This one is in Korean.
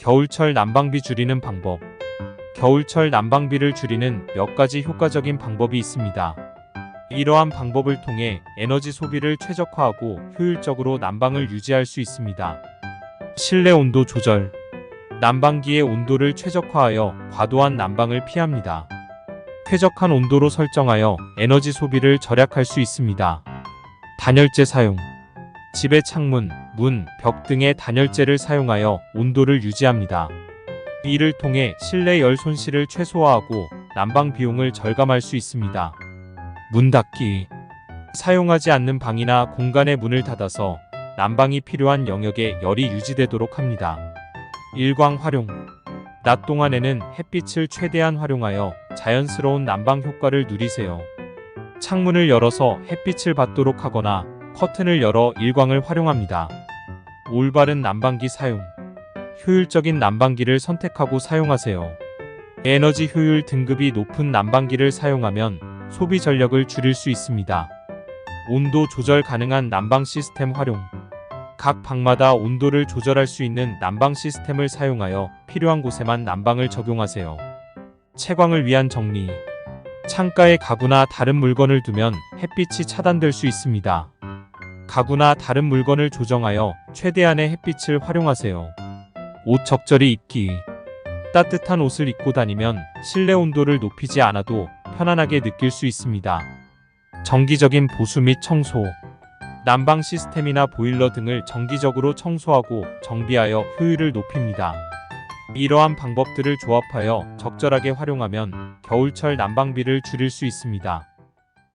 겨울철 난방비 줄이는 방법. 겨울철 난방비를 줄이는 몇 가지 효과적인 방법이 있습니다. 이러한 방법을 통해 에너지 소비를 최적화하고 효율적으로 난방을 유지할 수 있습니다. 실내 온도 조절. 난방기의 온도를 최적화하여 과도한 난방을 피합니다. 쾌적한 온도로 설정하여 에너지 소비를 절약할 수 있습니다. 단열재 사용. 집의 창문, 문, 벽 등의 단열재를 사용하여 온도를 유지합니다. 이를 통해 실내 열 손실을 최소화하고 난방 비용을 절감할 수 있습니다. 문 닫기. 사용하지 않는 방이나 공간의 문을 닫아서 난방이 필요한 영역에 열이 유지되도록 합니다. 일광 활용. 낮 동안에는 햇빛을 최대한 활용하여 자연스러운 난방 효과를 누리세요. 창문을 열어서 햇빛을 받도록 하거나 커튼을 열어 일광을 활용합니다. 올바른 난방기 사용. 효율적인 난방기를 선택하고 사용하세요. 에너지 효율 등급이 높은 난방기를 사용하면 소비 전력을 줄일 수 있습니다. 온도 조절 가능한 난방 시스템 활용. 각 방마다 온도를 조절할 수 있는 난방 시스템을 사용하여 필요한 곳에만 난방을 적용하세요. 채광을 위한 정리. 창가에 가구나 다른 물건을 두면 햇빛이 차단될 수 있습니다. 가구나 다른 물건을 조정하여 최대한의 햇빛을 활용하세요. 옷 적절히 입기. 따뜻한 옷을 입고 다니면 실내 온도를 높이지 않아도 편안하게 느낄 수 있습니다. 정기적인 보수 및 청소. 난방 시스템이나 보일러 등을 정기적으로 청소하고 정비하여 효율을 높입니다. 이러한 방법들을 조합하여 적절하게 활용하면 겨울철 난방비를 줄일 수 있습니다.